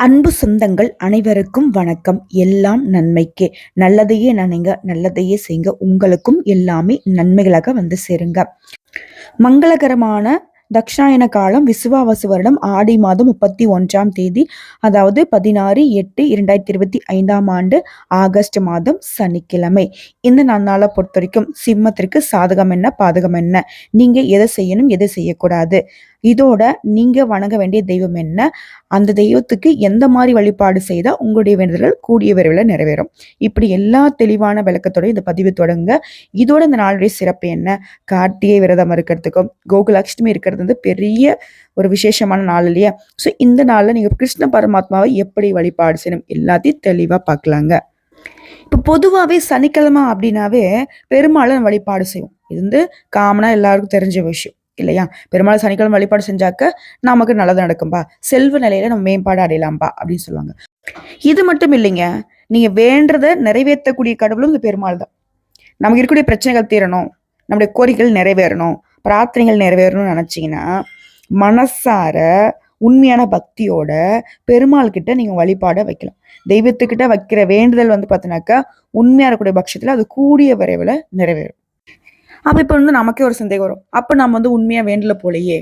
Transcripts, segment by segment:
அன்பு சொந்தங்கள் அனைவருக்கும் வணக்கம். எல்லாம் நன்மைக்கே. நல்லதையே நினைங்க நல்லதையே செய்யுங்க. உங்களுக்கும் எல்லாமே நன்மைகளாக வந்து சேருங்க. மங்களகரமான தக்ஷாயன காலம் விசுவாவசு வருடம் ஆடி மாதம் முப்பத்தி ஒன்றாம் தேதி அதாவது பதினாறு எட்டு இரண்டாயிரத்தி இருபத்தி ஐந்தாம் ஆண்டு ஆகஸ்ட் மாதம் சனிக்கிழமை. இந்த நன்னாளை பொறுத்த வரைக்கும் சிம்மத்திற்கு சாதகம் என்ன பாதகம் என்ன? நீங்க எதை செய்யணும் எதை செய்யக்கூடாது? இதோட நீங்க வணங்க வேண்டிய தெய்வம் என்ன? அந்த தெய்வத்துக்கு எந்த மாதிரி வழிபாடு செய்தால் உங்களுடைய வேண்டுதல்கள் கூடிய விரைவில் நிறைவேறும். இப்படி எல்லா தெளிவான விளக்கத்தோட இந்த பதிவு தொடங்க. இதோட இந்த நாளுடைய சிறப்பு என்ன? கார்த்திகை விரதம் இருக்கிறதுக்கும் கோகுலட்சுமி இருக்கிறது வந்து பெரிய ஒரு விசேஷமான நாள் இல்லையா? ஸோ இந்த நாளில் நீங்கள் கிருஷ்ண பரமாத்மாவை எப்படி வழிபாடு செய்யணும்? எல்லாத்தையும் தெளிவாக பார்க்கலாங்க. இப்போ பொதுவாகவே சனிக்கிழமை அப்படின்னாவே பெருமாளை வழிபாடு செய்வோம். இது வந்து காமனாக எல்லாருக்கும் தெரிஞ்ச விஷயம். இல்லையா? பெருமாள் சனிக்கிழமை வழிபாடு செஞ்சாக்க நமக்கு நல்லது நடக்கும்பா. செல்வ நிலையில நம்ம மேம்பாடு அடையலாம்பா அப்படின்னு சொல்லுவாங்க. இது மட்டும் இல்லைங்க. நீங்க வேண்டத நிறைவேற்றக்கூடிய கடவுளும் இந்த பெருமாள் தான். நமக்கு இருக்கக்கூடிய பிரச்சனைகள் தீரணும். நம்முடைய கோரிக்கைகள் நிறைவேறணும். பிரார்த்தனைகள் நிறைவேறணும்னு நினைச்சீங்கன்னா மனசார உண்மையான பக்தியோட பெருமாள் கிட்ட நீங்க வழிபாட வைக்கலாம். தெய்வத்துக்கிட்ட வைக்கிற வேண்டுதல் வந்து பார்த்தீங்கன்னாக்கா உண்மையா இருக்கக்கூடிய பட்சத்துல அது கூடிய விரைவில் நிறைவேறும். அப்போ இப்போ வந்து நமக்கே ஒரு சந்தேகம் வரும். அப்போ நம்ம வந்து உண்மையாக வேண்டல போலையே.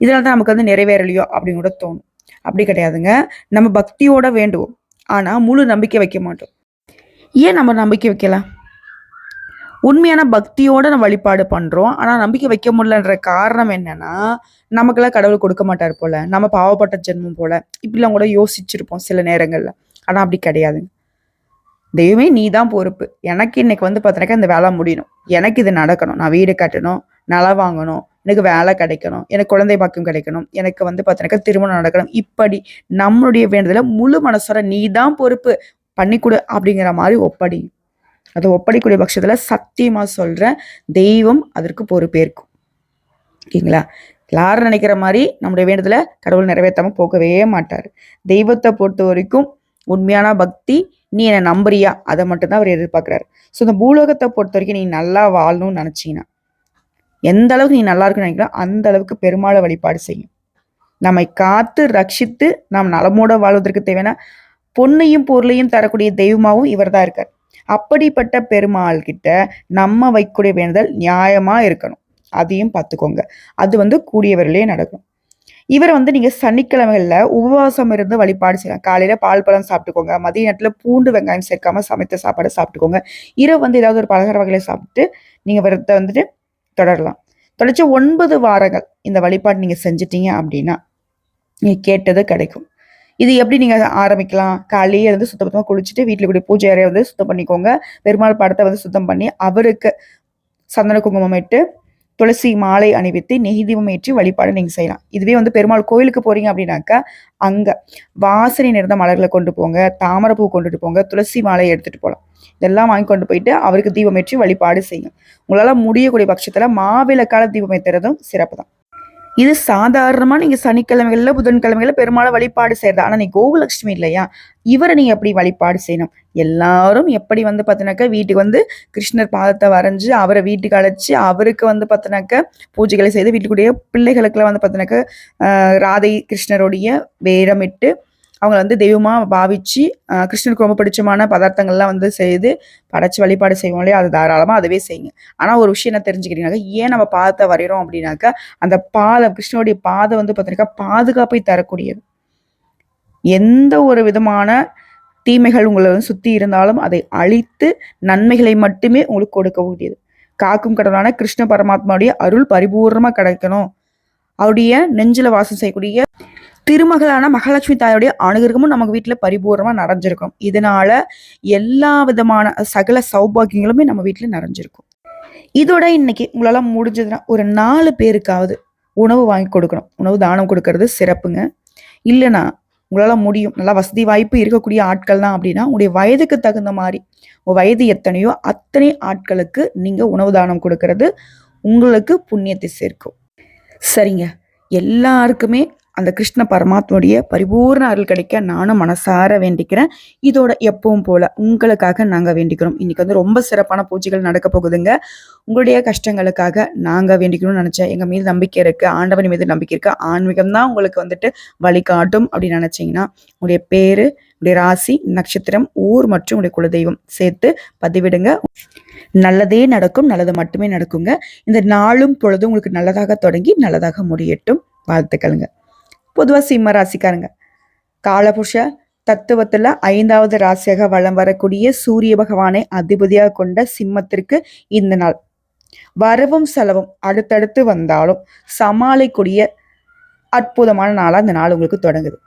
இதனால தான் நமக்கு வந்து நிறைவேறலையோ அப்படின்னு கூட தோணும். அப்படி கிடையாதுங்க. நம்ம பக்தியோட வேண்டுவோம். ஆனால் முழு நம்பிக்கை வைக்க மாட்டோம். ஏன் நம்ம நம்பிக்கை வைக்கலாம் உண்மையான பக்தியோட நம்ம வழிபாடு பண்ணுறோம் ஆனால் நம்பிக்கை வைக்க முடியலன்ற காரணம் என்னன்னா நமக்கெல்லாம் கடவுள் கொடுக்க மாட்டார் போல. நம்ம பாவப்பட்ட ஜென்மம் போல. இப்படிலாம் கூட யோசிச்சிருப்போம் சில நேரங்களில். ஆனால் அப்படி கிடையாதுங்க. தெய்வமே நீ தான் பொறுப்பு. எனக்கு இன்னைக்கு வந்து பார்த்தீங்கன்னா இந்த வேலை முடியணும். எனக்கு இது நடக்கணும். நான் வீடு கட்டணும் நிலம் வாங்கணும் எனக்கு வேலை கிடைக்கணும் எனக்கு குழந்தை பாக்கியம் கிடைக்கணும் எனக்கு வந்து பார்த்தீங்கன்னா திருமணம் நடக்கணும். இப்படி நம்மளுடைய வேண்டுதல முழு மனசோட நீ தான் பொறுப்பு. பண்ணிக்கொடு அப்படிங்கிற மாதிரி ஒப்படி. அது ஒப்படைக்கூடிய பட்சத்தில் சத்தியமாக சொல்கிறேன் தெய்வம் அதற்கு பொறுப்பேற்கும் ஓகேங்களா? எல்லாரும் நினைக்கிற மாதிரி நம்முடைய வேண்டுதலை கடவுள் நிறைவேற்றாமல் போகவே மாட்டார். தெய்வத்தை பொறுத்த வரைக்கும் உண்மையான பக்தி நீ என்னை நம்புறியா? அதை மட்டும்தான் அவர் எதிர்பார்க்குறாரு. ஸோ இந்த பூலோகத்தை பொறுத்த வரைக்கும் நீ நல்லா வாழணும்னு நினச்சிங்கன்னா எந்த அளவுக்கு நீ நல்லா இருக்குன்னு நினைக்கிறோம் அந்த அளவுக்கு பெருமாளை வழிபாடு செய்யும். நம்மை காத்து ரட்சித்து நாம் நலமோட வாழ்வதற்கு தேவையான பொண்ணையும் பொருளையும் தரக்கூடிய தெய்வமாகவும் இவர் தான் இருக்கார். அப்படிப்பட்ட பெருமாள் கிட்ட நம்ம வைக்கக்கூடிய வேண்டுதல் நியாயமாக இருக்கணும். அதையும் பார்த்துக்கோங்க. அது வந்து கூடியவர்களே நடக்கும். இவரை வந்து நீங்க சனிக்கிழமைகளில் உபவாசம் இருந்து வழிபாடு செய்யலாம். காலையில பால் பழம் சாப்பிட்டுக்கோங்க. மதிய நேரத்தில் பூண்டு வெங்காயம் சேர்க்காம சமைத்த சாப்பாடு சாப்பிட்டுக்கோங்க. இரவு வந்து ஏதாவது ஒரு பலகார வகைகளை சாப்பிட்டு நீங்க விரதத்தை வந்துட்டு தொடரலாம். தொடர்ச்சி ஒன்பது வாரங்கள் இந்த வழிபாடு நீங்க செஞ்சிட்டீங்க அப்படின்னா நீங்க கேட்டது கிடைக்கும். இது எப்படி நீங்க ஆரம்பிக்கலாம்? காலையே இருந்து சுத்தபத்தமாக குளிச்சுட்டு வீட்டில் கூடிய பூஜை அறையை வந்து சுத்தம் பண்ணிக்கோங்க. பெருமாள் படத்தை வந்து சுத்தம் பண்ணி அவருக்கு சந்தன குங்குமம் இட்டு துளசி மாலை அணிவித்து நெய் தீபம் ஏற்றி வழிபாடு நீங்கள் செய்யலாம். இதுவே வந்து பெருமாள் கோயிலுக்கு போறீங்க அப்படின்னாக்கா அங்கே வாசனை நிறைந்த மலர்களை கொண்டு போங்க தாமரைப்பூ கொண்டுட்டு போங்க துளசி மாலை எடுத்துட்டு போகலாம் இதெல்லாம் வாங்கி கொண்டு போயிட்டு அவருக்கு தீபம் ஏற்றி வழிபாடு செய்யுங்க. உங்களால் முடியக்கூடிய பட்சத்தில் மாவிளக்கால தீபம் ஏற்றுறதும் சிறப்பு தான் இது சாதாரணமாக நீங்கள் சனிக்கிழமைகளில் புதன்கிழமைகளில் பெருமாளை வழிபாடு செய்கிறது ஆனால் நீ கோகுலட்சுமி இல்லையா? இவரை நீங்கள் எப்படி வழிபாடு செய்யணும்? எல்லாரும் எப்படி வந்து பார்த்தினாக்கா வீட்டுக்கு வந்து கிருஷ்ணர் பாதத்தை வரைஞ்சி அவரை வீட்டுக்கு அழைச்சி அவருக்கு வந்து பார்த்தினாக்க பூஜைகளை செய்து வீட்டுக்குடைய பிள்ளைகளுக்கெல்லாம் வந்து பார்த்தினாக்க ராதை கிருஷ்ணருடைய வேரமிட்டு அவங்க வந்து தெய்வமாக பாவிச்சு கிருஷ்ணனுக்கு ரொம்ப பிடிச்சமான பதார்த்தங்கள்லாம் வந்து செய்து படைச்சு வழிபாடு செய்வோம் இல்லையா? அது தாராளமாக அதுவே செய்யுங்க. ஆனால் ஒரு விஷயம் என்ன தெரிஞ்சுக்கிறீங்கனாக்கா ஏன் நம்ம பாதத்தை வரைகிறோம் அப்படின்னாக்கா அந்த பாதம் கிருஷ்ணனுடைய பாதை வந்து பார்த்தீங்கன்னா பாதுகாப்பை தரக்கூடியது. எந்த ஒரு விதமான தீமைகள் உங்களை வந்து சுற்றி இருந்தாலும் அதை அழித்து நன்மைகளை மட்டுமே உங்களுக்கு கொடுக்கக்கூடியது. காக்கும் கடவுளான கிருஷ்ண பரமாத்மாவுடைய அருள் பரிபூர்ணமாக கிடைக்கணும். அவருடைய நெஞ்சில் வாசம் செய்யக்கூடிய திருமகளான மகாலட்சுமி தாயோடைய அனுகிரகமும் நமக்கு வீட்டில் பரிபூர்ணமாக நிறைஞ்சிருக்கும். இதனால எல்லா விதமான சகல சௌபாகியங்களுமே நம்ம வீட்டில் நிறைஞ்சிருக்கும். இதோட இன்னைக்கு உங்களால் முடிஞ்சதுன்னா ஒரு நாலு பேருக்காவது உணவு வாங்கி கொடுக்கணும். உணவு தானம் கொடுக்கறது சிறப்புங்க. இல்லைன்னா உங்களால் முடியும். நல்லா வசதி வாய்ப்பு இருக்கக்கூடிய ஆட்கள் தான் அப்படின்னா உங்களுடைய வயதுக்கு தகுந்த மாதிரி உங்கள் வயது எத்தனையோ அத்தனை ஆட்களுக்கு நீங்கள் உணவு தானம் கொடுக்கறது உங்களுக்கு புண்ணியத்தை சேர்க்கும். சரிங்க. எல்லாருக்குமே அந்த கிருஷ்ண பரமாத்மனுடைய பரிபூர்ண அருள் கிடைக்க நானும் மனசார வேண்டிக்கிறேன். இதோட எப்பவும் போல உங்களுக்காக நாங்கள் வேண்டிக்கிறோம். இன்னைக்கு வந்து ரொம்ப சிறப்பான பூஜைகள் நடக்க போகுதுங்க. உங்களுடைய கஷ்டங்களுக்காக நாங்கள் வேண்டிக்கணும்னு நினச்சேன். எங்கள் மீது நம்பிக்கை இருக்குது ஆண்டவன் மீது நம்பிக்கை இருக்குது ஆன்மீகம் தான் உங்களுக்கு வந்துட்டு வழிகாட்டும் அப்படின்னு நினச்சிங்கன்னா உங்களுடைய பேர் உங்களுடைய ராசி நட்சத்திரம் ஊர் மற்றும் உங்களுடைய குலதெய்வம் சேர்த்து பதிவிடுங்க. நல்லதே நடக்கும். நல்லது மட்டுமே நடக்குங்க. இந்த நாளும் பொழுதும் உங்களுக்கு நல்லதாக தொடங்கி நல்லதாக முடியட்டும். வாழ்த்துக்களுங்க. பொதுவாக சிம்ம ராசிக்காரங்க. காலபுருஷ தத்துவத்தில் ஐந்தாவது ராசியாக வளம் வரக்கூடிய சூரிய பகவானை அதிபதியாக கொண்ட சிம்மத்திற்கு இந்த நாள். வரவும் செலவும் அடுத்தடுத்து வந்தாலும் சமாளிக்கூடிய அற்புதமான நாளாக இந்த நாள் உங்களுக்கு தொடங்குது.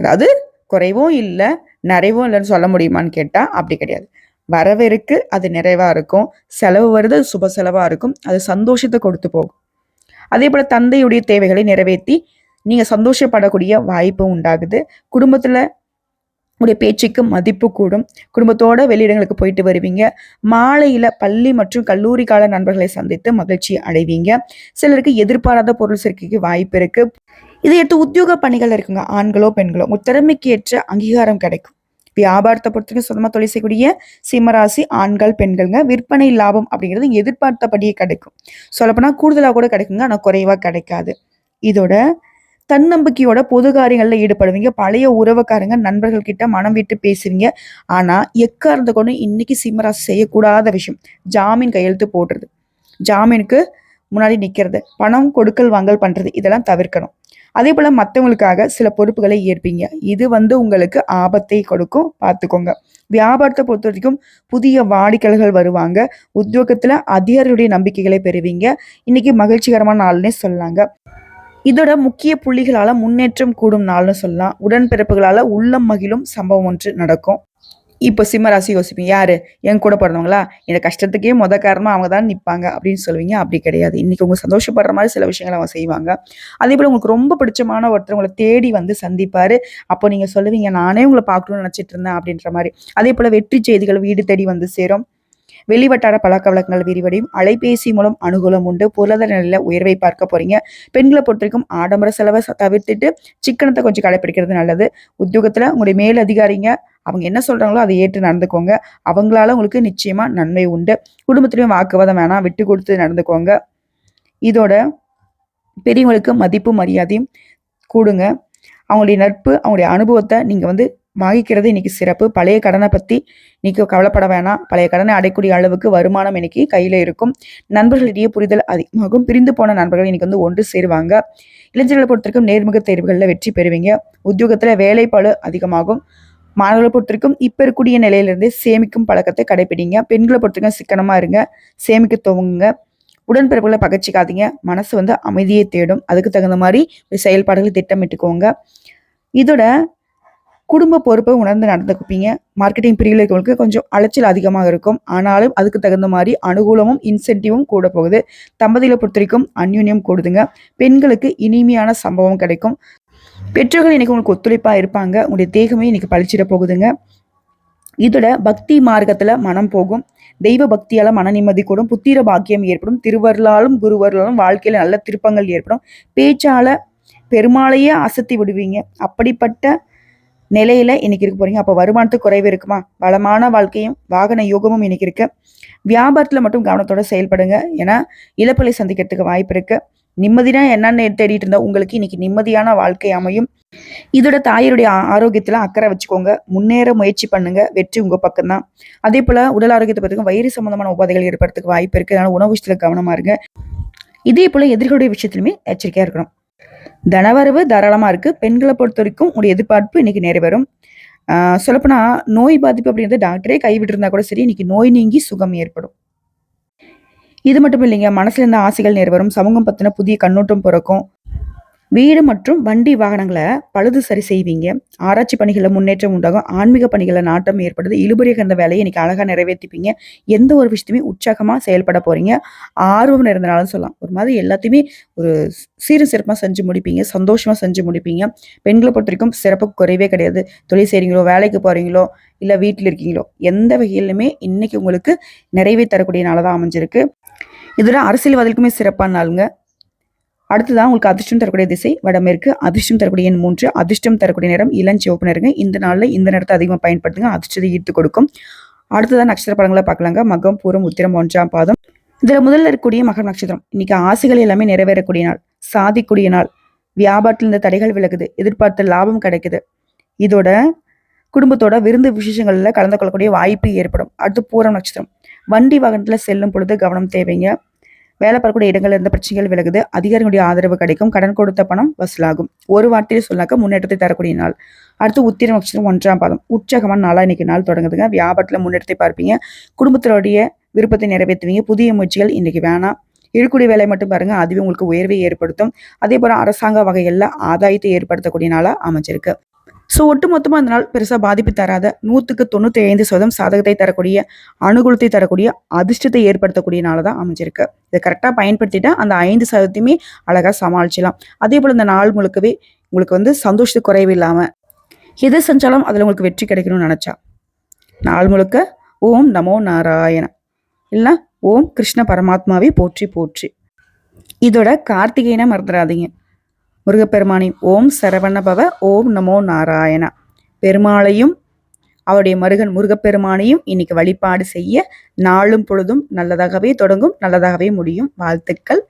அதாவது குறைவும் இல்லை நிறைவும் இல்லைன்னு சொல்ல முடியுமான்னு கேட்டால் அப்படி கிடையாது. வரவு இருக்கு அது நிறைவாக இருக்கும். செலவு வருது அது சுப செலவாக இருக்கும். அது சந்தோஷத்தை கொடுத்து போகும். அதே போல் தந்தையுடைய தேவைகளை நிறைவேற்றி நீங்கள் சந்தோஷப்படக்கூடிய வாய்ப்பு உண்டாகுது. குடும்பத்தில் உடைய பேச்சுக்கு மதிப்பு கூடும். குடும்பத்தோட வெளியிடங்களுக்கு போயிட்டு வருவீங்க. மாலையில் பள்ளி மற்றும் கல்லூரி கால நண்பர்களை சந்தித்து மகிழ்ச்சி அடைவீங்க. சிலருக்கு எதிர்பாராத பொருள் சேர்க்கைக்கு வாய்ப்பு இருக்குது இதையடுத்து உத்தியோக பணிகள் இருக்குங்க. ஆண்களோ பெண்களோ உங்கள் திறமைக்கு ஏற்ற அங்கீகாரம் கிடைக்கும். வியாபாரத்தை பொறுத்தவரைக்கும் சொந்தமாக தொழில் செய்யக்கூடிய சிம்மராசி ஆண்கள் பெண்கள்ங்க. விற்பனை லாபம் அப்படிங்கிறது எதிர்பார்த்தபடியே கிடைக்கும். சொல்லப்போனால் கூடுதலாக கூட கிடைக்குங்க ஆனால் குறைவாக கிடைக்காது. இதோட தன்னம்பிக்கையோட பொது காரியங்களில் ஈடுபடுவீங்க. பழைய உறவுக்காரங்க நண்பர்கள் கிட்ட மனம் விட்டு பேசுவீங்க. ஆனால் எக்காரந்த கொண்டு இன்னைக்கு சிம்மராசி செய்யக்கூடாத விஷயம். ஜாமீன் கையெழுத்து போடுறது. ஜாமீனுக்கு முன்னாடி நிற்கிறது பணம் கொடுக்கல் வாங்கல் பண்ணுறது இதெல்லாம் தவிர்க்கணும். அதே போல் மற்றவங்களுக்காக சில பொறுப்புகளை ஏற்பீங்க. இது வந்து உங்களுக்கு ஆபத்தை கொடுக்கும். பார்த்துக்கோங்க. வியாபாரத்தை பொறுத்த வரைக்கும் புதிய வாடிக்கைகள் வருவாங்க. உத்தியோகத்தில் அதிகாரியுடைய நம்பிக்கைகளை பெறுவீங்க. இன்னைக்கு மகிழ்ச்சிகரமான நாள்னே சொல்லாங்க இதோட முக்கிய புள்ளிகளால் முன்னேற்றம் கூடும் நாள்னு சொல்லலாம். உடன்பிறப்புகளால் உள்ளம் மகிழும் சம்பவம் ஒன்று நடக்கும். இப்போ சிம்மராசி யோசிப்பீங்க? யார்? என் கூட பிறந்தவங்களா? இந்த கஷ்டத்துக்கே முத காரணமாக அவங்க தான் நிற்பாங்க அப்படின்னு சொல்லுவீங்க. அப்படி கிடையாது. இன்னைக்கு உங்கள் சந்தோஷப்படுற மாதிரி சில விஷயங்களை அவங்க செய்வாங்க. அதே போல் உங்களுக்கு ரொம்ப பிடிச்சமான ஒருத்தர் உங்களை தேடி வந்து சந்திப்பார். அப்போ நீங்கள் சொல்லுவீங்க நானே உங்களை பார்க்கணும்னு நினச்சிட்டு இருந்தேன் அப்படின்ற மாதிரி. அதே போல் வெற்றி செய்திகள் வீடு தேடி வந்து சேரும். வெளிவட்டார பழக்க வழக்கங்கள் விரிவடையும். அலைபேசி மூலம் அனுகூலம் உண்டு. பொருளாதார நிலையில உயர்வை பார்க்க போறீங்க. பெண்களை பொறுத்த வரைக்கும் ஆடம்பர செலவை தவிர்த்துட்டு சிக்கனத்தை கொஞ்சம் கடைப்பிடிக்கிறது நல்லது. உத்தியோகத்துல உங்களுடைய மேல் அதிகாரிங்க அவங்க என்ன சொல்றாங்களோ அதை ஏற்று நடந்துக்கோங்க. அவங்களால உங்களுக்கு நிச்சயமா நன்மை உண்டு. குடும்பத்திலையும் வாக்குவாதம் வேணாம். விட்டு கொடுத்து நடந்துக்கோங்க. இதோட பெரியவங்களுக்கு மதிப்பு மரியாதையும் கூடுங்க. அவங்களுடைய நட்பு அவங்களுடைய அனுபவத்தை நீங்க வந்து வாங்கிக்கிறது இன்னைக்கு சிறப்பு. பழைய கடனை பத்தி இன்னைக்கு கவலைப்பட வேணாம். பழைய கடனை அடைக்கூடிய அளவுக்கு வருமானம் இன்னைக்கு கையில இருக்கும். நண்பர்களிடையே புரிதல் அதிகமாகும். பிரிந்து போன நண்பர்கள் இன்னைக்கு வந்து ஒன்று சேருவாங்க. இளைஞர்களை பொறுத்திருக்கும் நேர்முக தேர்வுகளில் வெற்றி பெறுவீங்க. உத்தியோகத்துல வேலைப்பாடு அதிகமாகும். மாணவர்களை பொறுத்திருக்கும் இப்ப இருக்கக்கூடிய நிலையிலிருந்தே சேமிக்கும் பழக்கத்தை கடைபிடிங்க பெண்களை பொறுத்தவரைக்கும் சிக்கனமா இருங்க. சேமிக்க துவங்குங்க. உடன்பிறப்புகளை பகச்சிக்காதீங்க. மனசு வந்து அமைதியை தேடும். அதுக்கு தகுந்த மாதிரி செயல்பாடுகளை திட்டமிட்டுக்கோங்க. இதோட குடும்ப பொறுப்பை உணர்ந்து நடந்துக்குப்பீங்க மார்க்கெட்டிங் பிரிவில் இருக்கவங்களுக்கு கொஞ்சம் அலைச்சல் அதிகமாக இருக்கும். ஆனாலும் அதுக்கு தகுந்த மாதிரி அனுகூலமும் இன்சென்டிவும் கூட போகுது. தம்பதியில் பொறுத்த வரைக்கும் அந்யூன்யம் கூடுதுங்க. பெண்களுக்கு இனிமையான சம்பவம் கிடைக்கும். பெற்றோர்கள் இன்னைக்கு உங்களுக்கு ஒத்துழைப்பாக இருப்பாங்க. உங்களுடைய தேகமே இன்னைக்கு பழிச்சிட போகுதுங்க. இதோட பக்தி மார்க்கத்தில் மனம் போகும். தெய்வ பக்தியால் மன நிம்மதி கூடும். புத்திர பாக்கியம் ஏற்படும். திருவருளாலும் குருவருளாலும் வாழ்க்கையில் நல்ல திருப்பங்கள் ஏற்படும். பேச்சால் பெருமாளையே அசத்தி விடுவீங்க. அப்படிப்பட்ட நிலையில இன்னைக்கு இருக்க போறீங்க. அப்போ வருமானத்துக்கு குறைவு இருக்குமா? வளமான வாழ்க்கையும் வாகன யோகமும் இன்னைக்கு இருக்கு. வியாபாரத்தில் மட்டும் கவனத்தோட செயல்படுங்க. ஏன்னா இழப்பலை சந்திக்கிறதுக்கு வாய்ப்பு இருக்கு. நிம்மதினா என்னன்னு தேடிட்டு இருந்தா உங்களுக்கு இன்னைக்கு நிம்மதியான வாழ்க்கை அமையும். இதோட தாயருடைய ஆரோக்கியத்துல அக்கறை வச்சுக்கோங்க. முன்னேற முயற்சி பண்ணுங்க. வெற்றி உங்க பக்கம்தான். அதே போல உடல் ஆரோக்கியத்தை பத்திக்கும் வயிறு சம்பந்தமான உபாதைகள் ஏற்படுறதுக்கு வாய்ப்பு இருக்கு. அதனால உணவு விஷயத்துல கவனமா இருங்க. இதே போல எதிர்களுடைய விஷயத்திலுமே எச்சரிக்கையா இருக்கணும். தனவரவு தாராளமாக இருக்குது பெண்களை பொறுத்த வரைக்கும் உடைய எதிர்பார்ப்பு இன்னைக்கு நிறைவேறும். சொல்லப்போனால் நோய் பாதிப்பு அப்படின்றது டாக்டரே கைவிட்டிருந்தா கூட சரி இன்னைக்கு நோய் நீங்கி சுகம் ஏற்படும். இது மட்டும் இல்லைங்க மனசுல இருந்த ஆசைகள் நிறைவேறும். சமூகம் பற்றின புதிய கண்ணோட்டம் பிறக்கும். வீடு மற்றும் வண்டி வாகனங்களை பழுது சரி செய்வீங்க. ஆராய்ச்சி பணிகளில் முன்னேற்றம் உண்டாகும். ஆன்மீக பணிகளில் நாட்டம் ஏற்படுது. இழுபறியாக இருந்த வேலையை இன்னைக்கு அழகாக நிறைவேற்றிப்பீங்க எந்த ஒரு விஷயத்தையுமே உற்சாகமாக செயல்பட போறீங்க. ஆர்வம் இருந்தனாலும் சொல்லலாம். ஒரு மாதிரி எல்லாத்தையுமே ஒரு சீரும் சிறப்பாக செஞ்சு முடிப்பீங்க. சந்தோஷமாக செஞ்சு முடிப்பீங்க. பெண்களை பொறுத்த வரைக்கும் சிறப்பு குறைவே கிடையாது. தொழில் செய்கிறீங்களோ வேலைக்கு போகிறீங்களோ இல்லை வீட்டில் இருக்கீங்களோ எந்த வகையிலுமே இன்னைக்கு உங்களுக்கு நிறைவே தரக்கூடிய நாளாக தான் அமைஞ்சிருக்கு. இதில் அரசியல்வாதிகளுக்குமே சிறப்பான நாளுங்க. அடுத்ததான் உங்களுக்கு அதிர்ஷ்டம் தரக்கூடிய திசை வடமேற்கு. அதிர்ஷ்டம் தரக்கூடிய எண் மூன்று. அதிர்ஷ்டம் தரக்கூடிய நேரம் இளஞ்சிவப்பு நேருங்க இந்த நாளில் இந்த நேரத்தை அதிகமாக பயன்படுத்துங்க. அதிர்ஷ்டத்தை ஈர்த்து கொடுக்கும். அடுத்ததான் நட்சத்திர படங்களை பார்க்கலாங்க. மகம் பூரம் உத்திரம் ஒன்றாம் பாதம். இதில் முதல்ல இருக்கக்கூடிய மகர் நட்சத்திரம். இன்னைக்கு ஆசைகள் எல்லாமே நிறைவேறக்கூடிய நாள். சாதிக்கூடிய நாள். வியாபாரத்தில் இந்த தடைகள் விலகுது. எதிர்பார்த்த லாபம் கிடைக்குது. இதோட குடும்பத்தோட விருந்து விசேஷங்களில் கலந்து கொள்ளக்கூடிய வாய்ப்பு ஏற்படும். அடுத்து பூரம் நட்சத்திரம். வண்டி வாகனத்தில் செல்லும் பொழுது கவனம் தேவைங்க. வேலை பார்க்கக்கூடிய இடங்கள் இருந்த பிரச்சனைகள் விலகுது. அதிகாரிகளுடைய ஆதரவு கிடைக்கும். கடன் கொடுத்த பணம் வசூலாகும். ஒரு வார்த்தையில் சொல்லாக்க முன்னேற்றத்தை தரக்கூடிய நாள். அடுத்து உத்திர நட்சத்திரம் ஒன்றாம் பாதம். உற்சாகமான நாளா இன்னைக்கு நாள் தொடங்குதுங்க. வியாபாரத்தில் முன்னேற்றத்தை பார்ப்பீங்க. குடும்பத்தினுடைய விருப்பத்தை நிறைவேற்றுவீங்க. புதிய முயற்சிகள் இன்னைக்கு வேணாம். இழுக்குடி வேலை மட்டும் பாருங்க. அதுவே உங்களுக்கு உயர்வை ஏற்படுத்தும். அதே போல அரசாங்க வகைகளில் ஆதாயத்தை ஏற்படுத்தக்கூடிய நாளா அமைஞ்சிருக்கு. ஸோ ஒட்டுமொத்தமாக அந்த நாள் பெருசாக பாதிப்பு தராத நூற்றுக்கு தொண்ணூற்றி ஐந்து சதவீதம் சாதகத்தை தரக்கூடிய அனுகூலத்தை தரக்கூடிய அதிர்ஷ்டத்தை ஏற்படுத்தக்கூடிய நாளாக தான் அமைஞ்சிருக்கு. இதை கரெக்டாக பயன்படுத்திட்டா அந்த ஐந்து சதவீதத்தையுமே அழகாக சமாளிச்சிடலாம். அதே போல் இந்த நாள் முழுக்கவே உங்களுக்கு வந்து சந்தோஷத்து குறைவு இல்லாமல் எது செஞ்சாலும் அதில் உங்களுக்கு வெற்றி கிடைக்கணும்னு நினச்சா நாள் முழுக்க ஓம் நமோ நாராயண இல்லை ஓம் கிருஷ்ண பரமாத்மாவை போற்றி போற்றி. இதோட கார்த்திகைனா மறந்துடாதீங்க. முருகப்பெருமானி ஓம் சரவணபவ ஓம் நமோ நாராயணா. பெருமாளையும் அவருடைய மருகன் முருகப்பெருமானையும் இன்னைக்கு வழிபாடு செய்ய நாளும் பொழுதும் நல்லதாகவே தொடங்கும் நல்லதாகவே முடியும். வாழ்த்துக்கள்.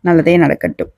நல்லதே நடக்கட்டும்.